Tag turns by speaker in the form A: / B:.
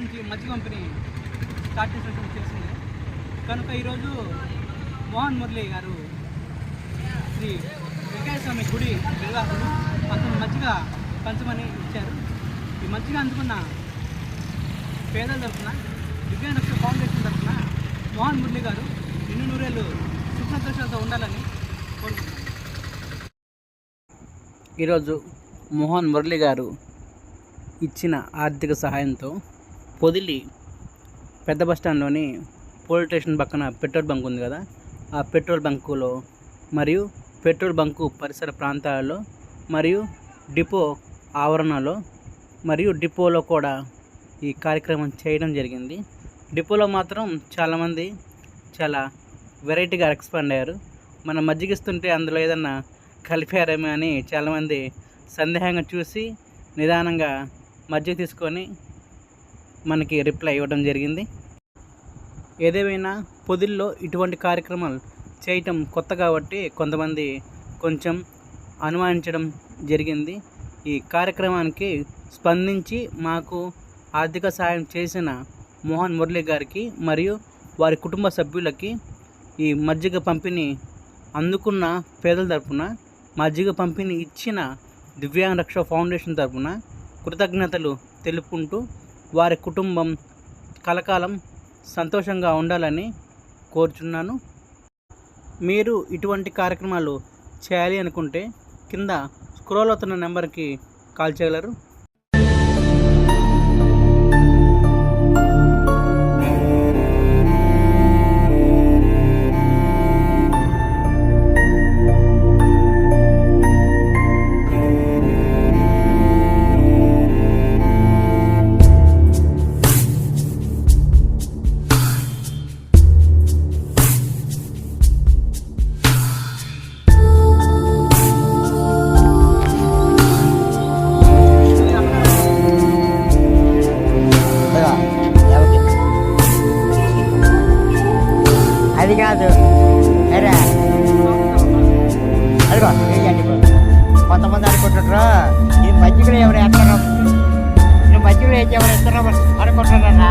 A: నుంచి మధ్య company start చేసినట్టు తెలిసింది. కనుక ఈరోజు మోహన్ మురళి గారు శ్రీ వెంకటేశ్వర స్వామి గుడి నిర్వాహకులు అతను మజ్జిగ పంచమని ఇచ్చారు. ఈ మజ్జిగ అందుకున్న పేదల తరఫున దివ్యాంగ రక్షణ ఫౌండేషన్ తరఫున మోహన్ మురళి గారు ఎన్ని నూరేళ్ళు సుఖసంతోషాలతో ఉండాలని కోరుకుంటున్నాను. ఈరోజు మోహన్ మురళి గారు ఇచ్చిన ఆర్థిక సహాయంతో పొదిలి పెద్ద బస్ స్టాండ్లోని పోలీస్ స్టేషన్ పక్కన పెట్రోల్ బంక్ ఉంది కదా ఆ పెట్రోల్ బంకులో మరియు పెట్రోల్ బంకు పరిసర ప్రాంతాలలో మరియు డిపో ఆవరణలో మరియు డిపోలో కూడా ఈ కార్యక్రమం చేయడం జరిగింది. డిపోలో మాత్రం చాలామంది చాలా వెరైటీగా ఎక్స్పాండ్ అయ్యారు. మనం మజ్జిగిస్తుంటే అందులో ఏదన్నా కలిపారేమో అని చాలామంది సందేహంగా చూసి నిదానంగా మజ్జిగ తీసుకొని మనకి రిప్లై ఇవ్వడం జరిగింది. ఏదేమైనా పొదిల్లో ఇటువంటి కార్యక్రమాలు చేయటం కొత్త కాబట్టి కొంతమంది కొంచెం అనుమానించడం జరిగింది. ఈ కార్యక్రమానికి స్పందించి మాకు ఆర్థిక సాయం చేసిన మోహన్ మురళి గారికి మరియు వారి కుటుంబ సభ్యులకి ఈ మజ్జిగ పంపిణీ అందుకున్న పేదల తరపున మజ్జిగ పంపిణీ ఇచ్చిన దివ్యాంగ రక్ష ఫౌండేషన్ తరపున కృతజ్ఞతలు తెలుపుకుంటూ వారి కుటుంబం కలకాలం సంతోషంగా ఉండాలని కోరుచున్నాను. మీరు ఇటువంటి కార్యక్రమాలు చేయాలి అనుకుంటే కింద స్క్రోల్ అవుతున్న నెంబర్కి కాల్ చేయగలరు.
B: అది కాదు. అరే. అదిగో వేయండి కొంతమంది అనుకుంటున్నారు ఈ మధ్యలో ఎవరు ఎత్తరు? ఈ మధ్యలో ఎవరు ఎత్తరు? అనుకుంటున్నారా?